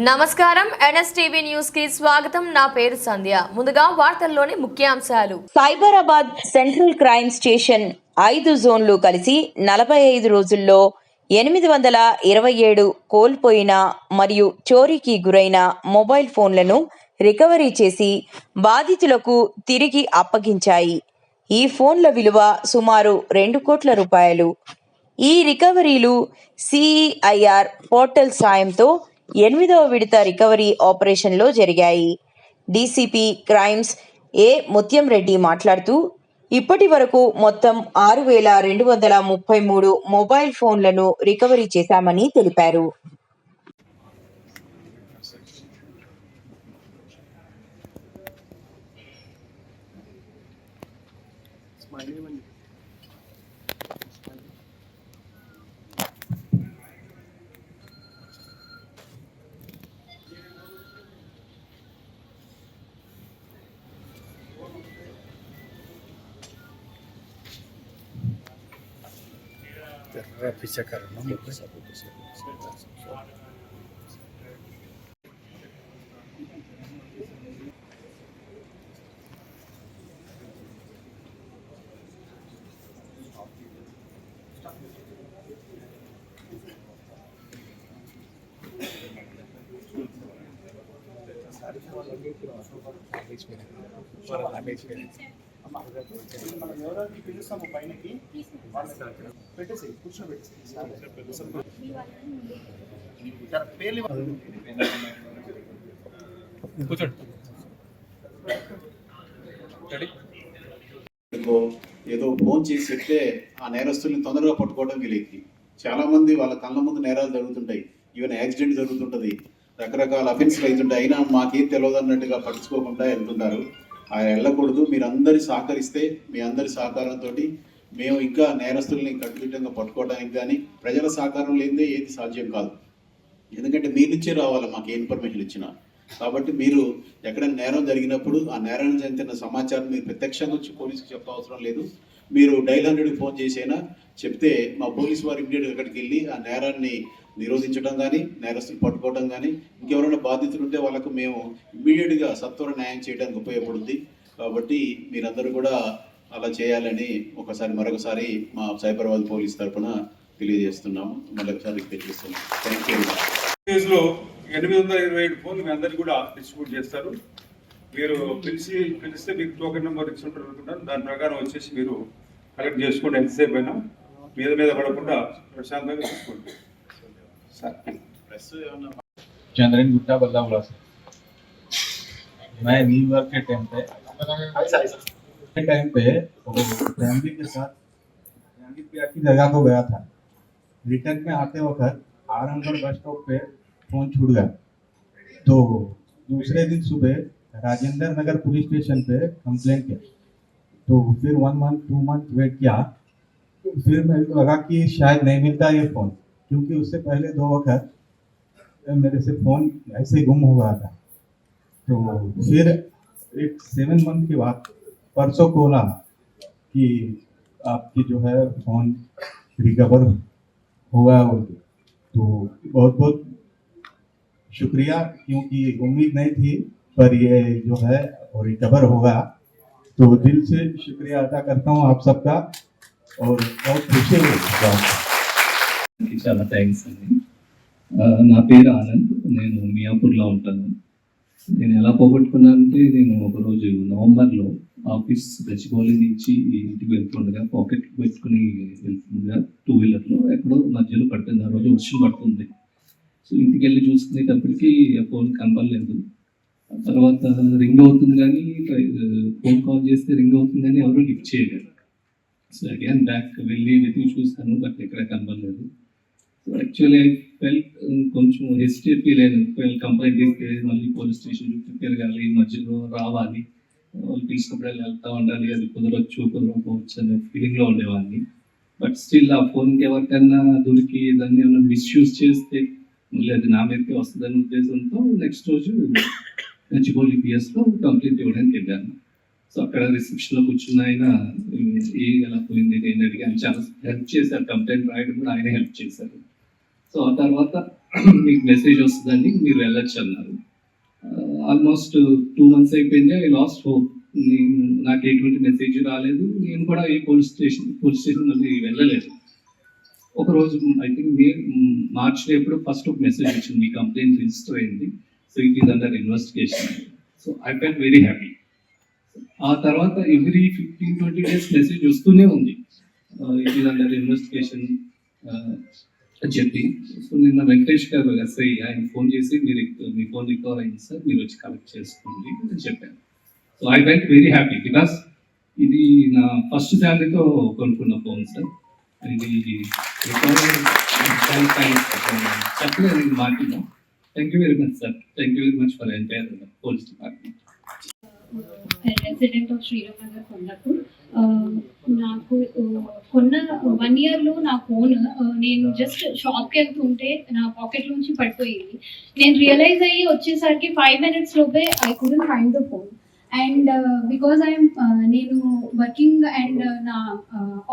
నమస్కారం. ఎన్ఎస్టీవీ న్యూస్కి స్వాగతం. నా పేరు సంధ్య. ముందుగా వార్తల్లోని ముఖ్యాంశాలు. సైబరాబాద్ సెంట్రల్ క్రైమ్ స్టేషన్ ఐదు జోన్లు కలిసి నలభై ఐదు రోజుల్లో ఎనిమిది వందల ఇరవై ఏడు కోల్పోయిన మరియు చోరీకి గురైన మొబైల్ ఫోన్లను రికవరీ చేసి బాధితులకు తిరిగి అప్పగించాయి. ఈ ఫోన్ల విలువ సుమారు రెండు కోట్ల రూపాయలు. ఈ రికవరీలు సిఈఐఆర్ పోర్టల్ సాయంతో ఎనిమిదవ విడత రికవరీ ఆపరేషన్లో జరిగాయి. DCP crimes A Mutyam Reddy మాట్లాడుతూ ఇప్పటి వరకు మొత్తం ఆరు వేల రెండు వందల ముప్పై మూడు మొబైల్ ఫోన్లను రికవరీ చేశామని తెలిపారు. Terra pizza caro, no? ఎవరెవరికి పిలుస్తాము పైనకి పెట్టేసి కూర్చోబెట్టేసి ఏదో ఫోన్ చేసి చెప్తే ఆ నేరస్తుల్ని తొందరగా పట్టుకోవడం వీలైంది చాలా మంది వాళ్ళ కళ్ళ ముందు నేరాలు జరుగుతుంటాయి. ఈవెన్ యాక్సిడెంట్ జరుగుతుంటది. రకరకాల అఫెన్స్లు అవుతుంటాయి. అయినా మాకేం తెలియదు అన్నట్టుగా పట్టించుకోకుండా వెళ్తుంటారు. ఆ వెళ్ళకూడదు. మీరు అందరి సహకరిస్తే మీ అందరి సహకారంతో మేము ఇంకా నేరస్తుల్ని కట్టుదిట్టంగా పట్టుకోవడానికి కానీ ప్రజల సహకారం లేనిదే ఏది సాధ్యం కాదు. ఎందుకంటే మీ నుంచే రావాలి మాకు ఏ ఇన్ఫర్మేషన్ ఇచ్చినా. కాబట్టి మీరు ఎక్కడ నేరం జరిగినప్పుడు ఆ నేరం జరిగిన సమాచారం మీరు ప్రత్యక్షంగా వచ్చి పోలీసుకి చెప్పవసరం లేదు. మీరు డైల్ హండ్రెడ్కి ఫోన్ చేసైనా చెప్తే మా పోలీసు వారు ఇమ్మీడియట్గా అక్కడికి వెళ్ళి ఆ నేరాన్ని నిరోధించడం కానీ నేరస్తులు పట్టుకోవడం కానీ ఇంకెవరైనా బాధితులు ఉంటే వాళ్ళకు మేము ఇమ్మీడియట్గా సత్వర న్యాయం చేయడానికి ఉపయోగపడుద్ది. కాబట్టి మీరందరూ కూడా అలా చేయాలని ఒకసారి మరొకసారి మా సైబరాబాద్ పోలీస్ తరఫున తెలియజేస్తున్నాము మళ్ళీ ఒకసారి రిక్వెస్ట్ చేస్తున్నాం థ్యాంక్ యూ న్యూస్ లో ఎనిమిది వందల ఇరవై ఏడు ఫోన్లు మీ అందరికీ కూడా డిస్ట్రిబ్యూట్ చేస్తారు మీరు పిలిచి పిలిస్తే మీకు టోకెన్ నెంబర్ ఇచ్చి ఉంటారు అనుకుంటాను దాని ప్రకారం వచ్చేసి మీరు కలెక్ట్ చేసుకోండి ఎంతసేపు అయినా మీద మీద పడకుండా ప్రశాంతంగా చూసుకోండి సార్ ప్రెస్ ఏమన్నా चंद्रन गुट्टा बल्ला बोला सर मैं न्यू ईयर के टाइम पे के टाइम पे फैमिली के साथ, फैमिली प्यार की जगह को गया था। रिटर्न में आते वक्त आरमगढ़ बस स्टॉप पे फ़ोन छूट गया। तो दूसरे दिन सुबह राजेंद्र नगर पुलिस स्टेशन पे कंप्लेंट किया। तो फिर one month two month wait किया। फिर मेरे को लगा कि शायद नहीं मिलता ये फ़ोन क्योंकि उससे पहले दो वक्त मेरे से फ़ोन ऐसे गुम हो गया था। तो फिर एक सेवन मंथ के बाद परसों बोला कि आपकी जो है फोन रिकवर होगा बोल के। तो बहुत बहुत शुक्रिया क्योंकि उम्मीद नहीं थी पर ये जो है वो रिकवर होगा तो दिल से शुक्रिया अदा करता हूँ आप सबका और बहुत खुशी हुई इस बात से। కి చాలా థ్యాంక్స్ అండి ఆ, నా పేరు ఆనంద్ నేను మియాపూర్లో ఉంటాను నేను ఎలా పోగొట్టుకున్నానంటే నేను ఒకరోజు నవంబర్లో ఆఫీస్ గచ్చిబౌలి నుంచి ఇంటికి వెళ్తుండగా పాకెట్ పెట్టుకుని వెళ్తుండగా టూ వీలర్లో ఎక్కడో మధ్యలో పడుతుంది. ఆ రోజు వర్షం పడుతుంది. సో ఇంటికి వెళ్ళి చూసుకునేటప్పటికి ఆ ఫోన్ కనపడలేదు. తర్వాత రింగ్ అవుతుంది కానీ ఫోన్ కాల్ చేస్తే రింగ్ అవుతుంది కానీ ఎవరు లిఫ్ట్ చేయలేరు సో అగైన్ బ్యాక్ వెళ్ళి వెతికి చూస్తాను బట్ ఎక్కడ కనపడలేదు. సో యాక్చువల్లీ ఐ ఫెల్ట్ కొంచెం హెసిటేట్ ఫీల్ అయ్యాను కంప్లైంట్ చేస్తే మళ్ళీ పోలీస్ స్టేషన్ చుట్టూ తిరగాలి మధ్యలో రావాలి. పిలిచినప్పుడు వెళ్తా ఉండాలి అది కుదరొచ్చు కుదరకపోవచ్చు అనే ఫీలింగ్లో ఉండేవాడిని. బట్ స్టిల్ ఆ ఫోన్కి ఎవరికైనా దొరికి దాన్ని ఏమైనా మిస్యూజ్ చేస్తే మళ్ళీ అది నా మీదకి వస్తుందనే ఉద్దేశంతో నెక్స్ట్ రోజు గచ్చిబౌలి పిఎస్లో కంప్లీట్ ఇవ్వడానికి వెళ్ళాను. సో అక్కడ రిసెప్షన్లో కూర్చున్న ఆయన ఏ ఎలా పోయింది? నేను అడిగాను. చాలా హెల్ప్ చేశారు కంప్లైంట్ రాయడం కూడా ఆయన హెల్ప్ చేశారు. సో ఆ తర్వాత మీకు మెసేజ్ వస్తుందండి మీరు వెళ్ళొచ్చు అన్నారు. ఆల్మోస్ట్ టూ మంత్స్ అయిపోయింది. ఐ లాస్ట్ హోప్ నేను నాకు ఎటువంటి మెసేజ్ రాలేదు. నేను కూడా ఏ పోలీస్ స్టేషన్ పోలీస్ స్టేషన్ మళ్ళీ వెళ్ళలేదు. ఒక రోజు ఐ థింక్ మే మార్చ్లో ఎప్పుడు ఫస్ట్ ఒక మెసేజ్ వచ్చింది. మీ కంప్లైంట్ రిజిస్టర్ అయింది. So it is under investigation so I fell very happy ఆ తర్వాత every fifteen twenty days message వస్తూనే ఉంది. ఇట్ ఈస్ అండర్ ఇన్వెస్టిగేషన్ అని చెప్పి. సో నిన్న వెంకటేష్ గారు ఎస్ఐ ఆయన ఫోన్ చేసి మీరు మీ ఫోన్ రికవర్ అయింది సార్ మీరు వచ్చి కలెక్ట్ చేసుకోండి అని చెప్పాను so I went very happy because ఇది నా ఫస్ట్ శాలరీతో కొనుక్కున్న ఫోన్ సార్. ఇది చెప్పలేదు ఇది మాట్లాడినా. Thank you very much sir. Thank you very much for entire police department. Resident of Sriramanagar కొండకు నాకు కొన్న వన్ ఇయర్లో నా ఫోన్ నేను జస్ట్ షాప్కి వెళ్తుంటే నా పాకెట్ నుంచి పడిపోయింది. నేను రియలైజ్ అయ్యి వచ్చేసరికి ఫైవ్ మినిట్స్ లోపే I couldn't find the phone and because I'm నేను వర్కింగ్ అండ్ నా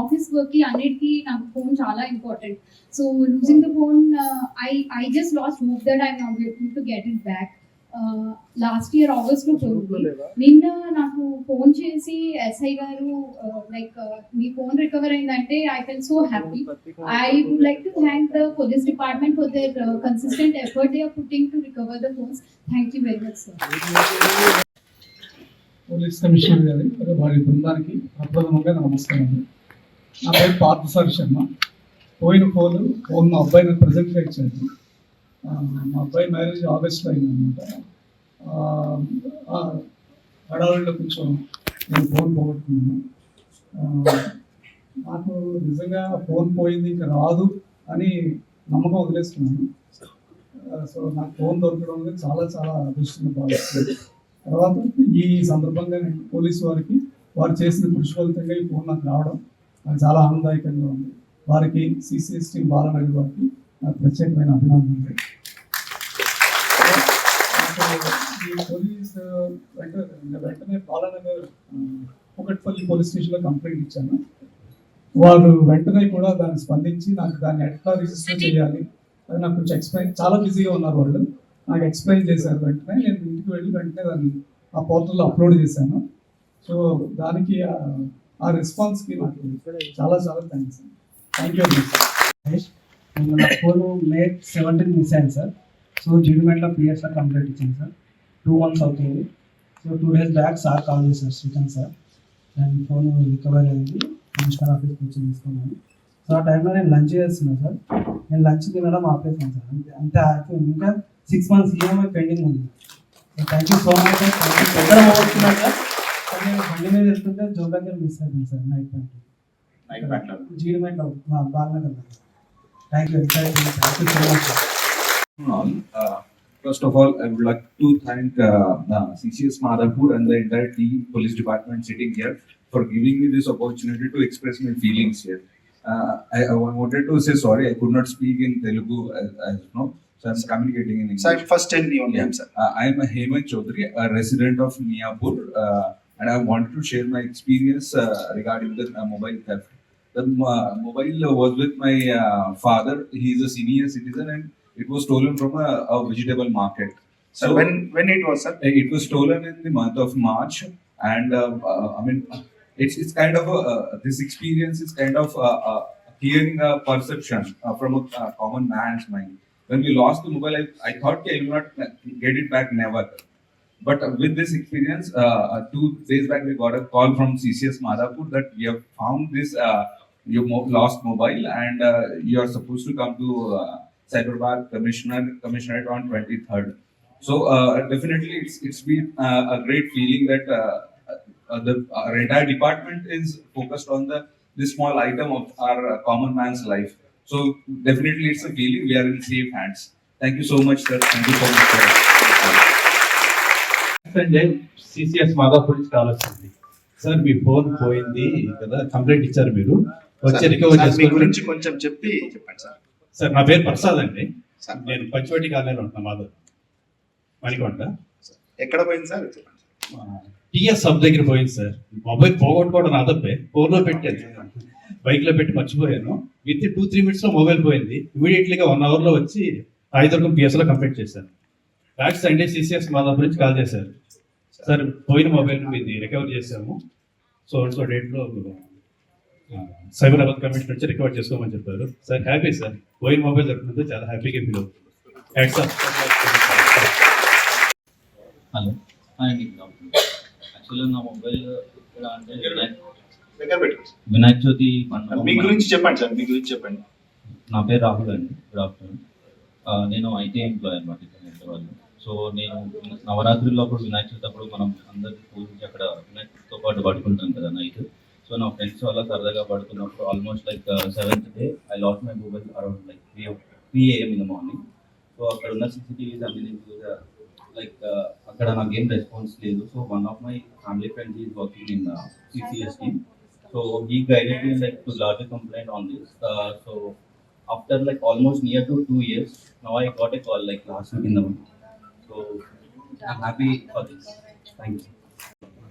ఆఫీస్ వర్క్కి అన్నిటికీ నాకు ఫోన్ చాలా important so losing the phone I I just lost hope that I not able to get it back last year ఆగస్ట్లో పోయింది. నిన్న నాకు ఫోన్ చేసి ఎస్ఐ గారు లైక్ మీ ఫోన్ రికవర్ అయిందంటే I fell so happy I would like to thank the police department for their consistent effort they are putting to recover the phones thank you very much sir police commissioner గారి వారి బృందానికి ప్రప్రథమంగా నమస్కారం. నా పేరు పార్థసారి శర్మ. పోయిన phone phone మా అబ్బాయి నాకు ప్రజెంట్గా ఇచ్చాడు మా అబ్బాయి మ్యారేజ్ ఆగస్ట్లో అయిందనమాట హడావిడిలో కొంచెం నేను ఫోన్ పోగొట్టుకున్నాను. నాకు నిజంగా ఫోన్ పోయింది ఇంకా రాదు అని నమ్మకం వదిలేసుకున్నాను సో నాకు ఫోన్ దొరకడం అనేది చాలా చాలా అదృష్టంగా భావిస్తుంది తర్వాత ఈ సందర్భంగా నేను పోలీసు వారికి వారు చేసిన కృషి ఫలితంగా ఈ ఫోన్ నాకు రావడం నాకు చాలా ఆనందదాయకంగా ఉంది. వారికి సిసిఎస్ టీం బాలనగర్ వారికి నాకు ప్రత్యేకమైన అభినందనలు. ఈ పోలీస్ వెంటనే వెంటనే బాలనగర్ కుకట్పల్లి పోలీస్ స్టేషన్లో కంప్లైంట్ ఇచ్చాను. వారు వెంటనే కూడా దాన్ని స్పందించి నాకు దాన్ని ఎట్లా రిజిస్టర్ చేయాలి అది నాకు కొంచెం ఎక్స్ప్లెయిన్ చాలా బిజీగా ఉన్నారు వాళ్ళు. నాకు ఎక్స్ప్లెయిన్ చేశారు వెంటనే. నేను ఇంటికి వెళ్ళి వెంటనే దాన్ని ఆ పోర్టల్లో అప్లోడ్ చేశాను. సో దానికి ఆ- రెస్పాన్స్కి నాకు చాలా చాలా థ్యాంక్స్ థ్యాంక్ యూ నేను నా ఫోన్ మే సెవెంటీన్ మిస్ అయింది సార్. సో జీడిమెంట్లో పిఎస్ఆర్ కంప్లీట్ ఇచ్చింది సార్. టూ మంత్స్ అవుతుంది. So two days back sir call చేశారు శ్రీకాంత్ సార్. దాని ఫోన్ రికవర్ అయింది. కమిషనర్ ఆఫీస్కి వచ్చి తీసుకున్నాను. సో ఆ టైంలో నేను లంచ్ చేస్తున్నాను సార్. నేను లంచ్ తినడం ఆపేసాను సార్. అంతే అంతే ఆపి ఉంది. ఇంకా సిక్స్ మంత్స్ ఈఎంఐ పెండింగ్ ఉంది. Thank you so much sir తొందరగా పోగొట్టుకున్నాను సార్. నేను బండి మీద వెళ్తుంటే జోబ్ దగ్గర మిస్ అయింది సార్? నైట్ పాయింట్ జీడిమెంట్లో బాగా Thank you. Thank you. Thank you so much. Uh, first of all, I would like to thank uh, uh CCS Madhapur and the entire team, police department sitting here, for giving me this opportunity to express my feelings here. Uh, I, I, wanted to say sorry, I could not speak in Telugu as, as you know, so I'm communicating in English. So first your name, sir. Uh, I'm Hemant Chaudhary, a resident of Niapur, uh, and I wanted to share my experience uh, regarding the uh, mobile theft the mobile was with my uh, father. He is a senior citizen and it was stolen from a, a vegetable market. So, when when it was sir? It was stolen in the month of March, and uh, uh, I mean, it's it's kind of a, uh, this experience is kind of uh, uh, hearing a perception from a common man's mind. When we lost the mobile, I, I thought I will not get it back never. But with this experience, two days back we got a call from CCS Madhapur that we have found this uh, your mo- lost mobile and uh, you are supposed to come to uh, Cyberpark Commissioner Commissionerate on 23rd. So uh, definitely, it's it's been uh, a great feeling that uh, uh, the our entire department is focused on the this small item of our uh, common man's life. So definitely, it's a feeling we are in safe hands. Thank you so much, sir. Thank you so much. Sir. Sunday CCS Madhapur నుంచి call వచ్చింది sir మీ phone పోయింది కదా complaint ఇచ్చారు మీరు వచ్చి recover sir, మీ గురించి కొంచెం చెప్పి చెప్పండి సార్. సార్ నా పేరు ప్రసాద్ అండి. నేను పంచవటి కాలనీలో ఉంటున్నా మాధవ్ మణికొండ. ఎక్కడ పోయింది సార్? చెప్పండి టిఎస్ సబ్ దగ్గర పోయింది సార్. మొబైల్ పోగొట్టుకోవడం నా తప్పే. ఫోన్లో పెట్టాను బైక్లో పెట్టి మర్చిపోయాను. విత్ టూ త్రీ మినిట్స్లో మొబైల్ పోయింది. ఇమీడియట్లీగా వన్ అవర్లో వచ్చి ఐదు వరకు పిఎస్లో కంప్లీట్ చేశాను. బ్యాక్ సండే సిసిఎస్ మాదాపూర్ నుంచి కాల్ చేశారు. సార్ పోయిన మొబైల్ మీది రికవర్ చేసాము సో సో డేట్లో సైబరాబాద్ కమిషన్ నుంచి రికవర్ చేసుకోమని చెప్పారు. Sir happy sir. పోయిన మొబైల్ దొరికినందుకు చాలా హ్యాపీగా ఫీల్ అవుతుంది. హలో. యాక్చువల్గా నా మొబైల్ ఇక్కడ అంటే వినాయక్ చవితి. పండుగ మీ గురించి చెప్పండి సార్ మీ గురించి చెప్పండి. నా పేరు రాహుల్ అండి గుడ్ ఆఫ్టర్నూన్. నేను ఐటీ ఎంప్లాయ్ అనమాట ఇక్కడ హైదరాబాద్ సో నేను నవరాత్రుల్లో అప్పుడు వినాయక చవితి అప్పుడు మనం అందరి పూజించి అక్కడ వినాయకుడితో పాటు పడుకుంటాం కదా నైట్. సో నా ఫ్రెండ్స్ వల్ల సరదాగా పడుకున్నప్పుడు almost like seventh day I lost my mobile around like three three AM in the morning so అక్కడ ఉన్న సిసిటీవీస్ అన్ని నేను లైక్ అక్కడ నాకు ఏం రెస్పాన్స్ లేదు. So one of my family friends is working in CCS team so he guided me like to lodge complaint on this so after like almost near to two years now I got a call like last in the so month. Happy for this thank you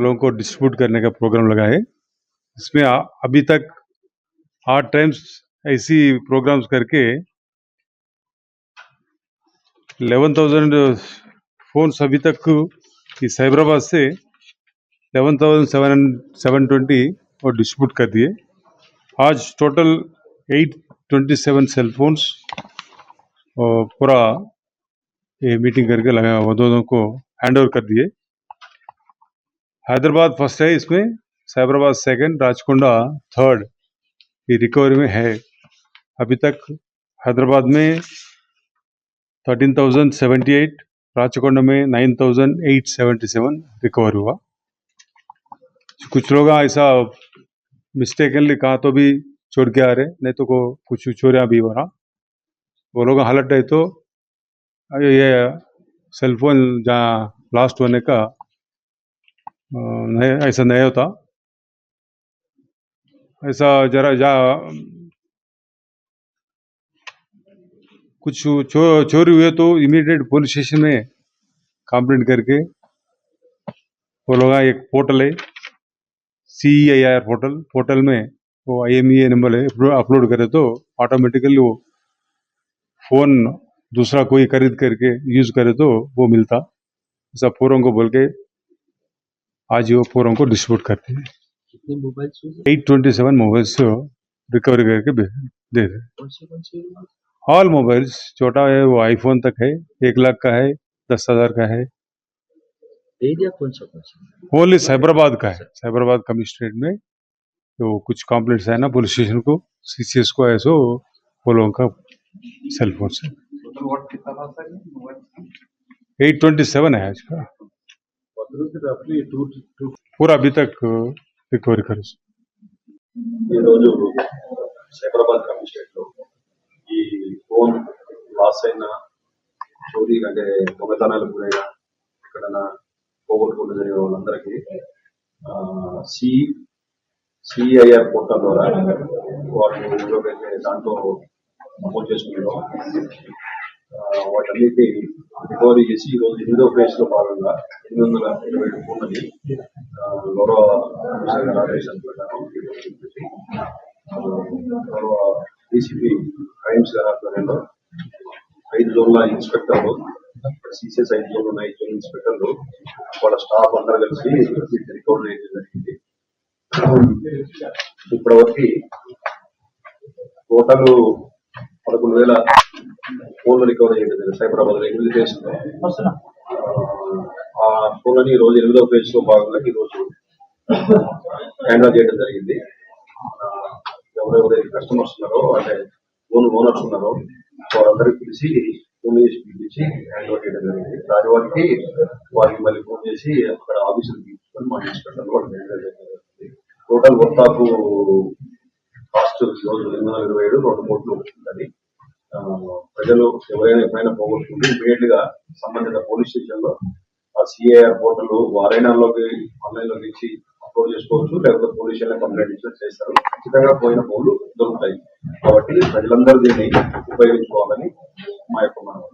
लोगों को distribute करने का programme लगा है। इसमें अभी तक आठ टाइम्स ऐसी प्रोग्राम्स करके इलेवन थाउज़ेंड फोन्स अभी तक इस हैदराबाद से eleven thousand seven seven twenty और डिस्ट्रीब्यूट कर दिए। आज total eight twenty seven cell phones और पूरा ये मीटिंग करके लगा वो दोनों को हैंड ओवर कर दिए। हैदराबाद फ़र्स्ट है, इसमें साइबराबाद सेकंड, राजकोंडा थर्ड ये रिकवरी में है। अभी तक हैदराबाद में thirteen thousand seventy eight Rachakonda में nine thousand eight seventy seven recover हुआ। कुछ लोग ऐसा मिस्टेकनली कहा तो भी छोड़ के आ रहे नहीं तो को कुछ चोरियाँ भी हो रहा। वो लोग हालत है तो ये सेलफोन जहाँ ब्लास्ट होने का नहीं ऐसा नहीं होता। ऐसा जरा जा कुछ चो, चोरी हुए तो इमीडिएट पुलिस स्टेशन में कंप्लेंट करके वो लोग एक पोर्टल है C I R portal portal में वो I M E number upload करे तो ऑटोमेटिकली वो फ़ोन दूसरा कोई खरीद करके यूज़ करे तो वो मिलता। ऐसा पूरों को बोल के आज वो पूरों को डिस्ट्रीब्यूट करते हैं। कितने mobile eight twenty seven mobiles recover करके दे दे रहे ऑल मोबाइल्स छोटा है वो आईफोन तक है एक लाख का है दस हज़ार का है। एरिया कौन सा कौन सा? ओनली साइबराबाद का है। साइबराबाद कमिश्नरेट में तो कुछ कंप्लेंट्स है ना पुलिस स्टेशन को सीसीएस को ऐसो वो लोगों का सेल फ़ोन से। एट ट्वेंटी सेवन है आज का। पूरा अभी तक रिकवरी करो ఈరోజు సైబరాబాద్ కమిషనరేట్లో ఈ ఫోన్ లాస్ అయిన చోరీ అంటే దొంగతనాలకు గురైన ఎక్కడైనా పోగొట్టుకుంటూ జరిగిన వాళ్ళందరికీ సి సిఐఆర్ పోర్టల్ ద్వారా వాళ్ళు ఎవరైతే దాంట్లో నమోదు చేసుకున్నారో ఆ, వాటన్నిటి రికవరీ చేసి ఈరోజు ఎనిమిదో ఫేజ్లో భాగంగా ఎనిమిది వందల ఇరవై ఏడు ఫోన్లని గౌరవ కమిషనర్ ఆదేశాల ప్రకారం గౌరవ డీసీపీ క్రైమ్స్ గారి ఆధ్వర్యంలో ఐదు జోన్ల ఇన్స్పెక్టర్లు సిసిఎస్ ఐదు జోన్లు ఉన్న ఐదు జోన్ ఇన్స్పెక్టర్లు వాళ్ళ స్టాఫ్ అందరూ కలిసి రికవర్ చేయడం జరిగింది. ఇప్పటివరకు టోటల్ పదకొండు వేల ఫోన్లు రికవర్ చేయడం జరిగింది సైబరాబాద్లో ఎనిమిది కేసులు ఆ ఫోన్లని ఈ రోజు ఎనిమిదో పేజ్లో భాగంగా ఈ రోజు హ్యాండ్ చేయడం జరిగింది. ఎవరెవరైతే కస్టమర్స్ ఉన్నారో అంటే ఫోన్ ఓనర్స్ ఉన్నారో వాళ్ళందరికీ పిలిచి ఫోన్ చేసి పిలిపించి హ్యాండ్ ఓవర్ చేయడం జరిగింది. దాని వారికి వారికి మళ్ళీ ఫోన్ చేసి అక్కడ ఆఫీసులు తీసుకొని మా ఇన్స్పెక్టర్ వాళ్ళు టోటల్ మొత్తాకు కాస్ట్ ఈరోజు ఎనిమిది వందల ఇరవై ఏడు రెండు కోట్లు ఉంటుంది ప్రజలు ఎవరైనా ఎప్పుడైనా పోగొట్టుకుంటే ఇమీడియట్గా సంబంధిత పోలీస్ స్టేషన్లో ఆ సిఐఆర్ పోర్టల్ వారైనాల్లోకి ఆన్లైన్లో ఇచ్చి అప్లోడ్ చేసుకోవచ్చు లేకపోతే పోలీస్ స్టేషన్ కంప్లైంట్ ఇచ్చి చేస్తారు ఖచ్చితంగా పోయిన పోలు దొరుకుతాయి. కాబట్టి ప్రజలందరూ దీన్ని ఉపయోగించుకోవాలని మా యొక్క మనం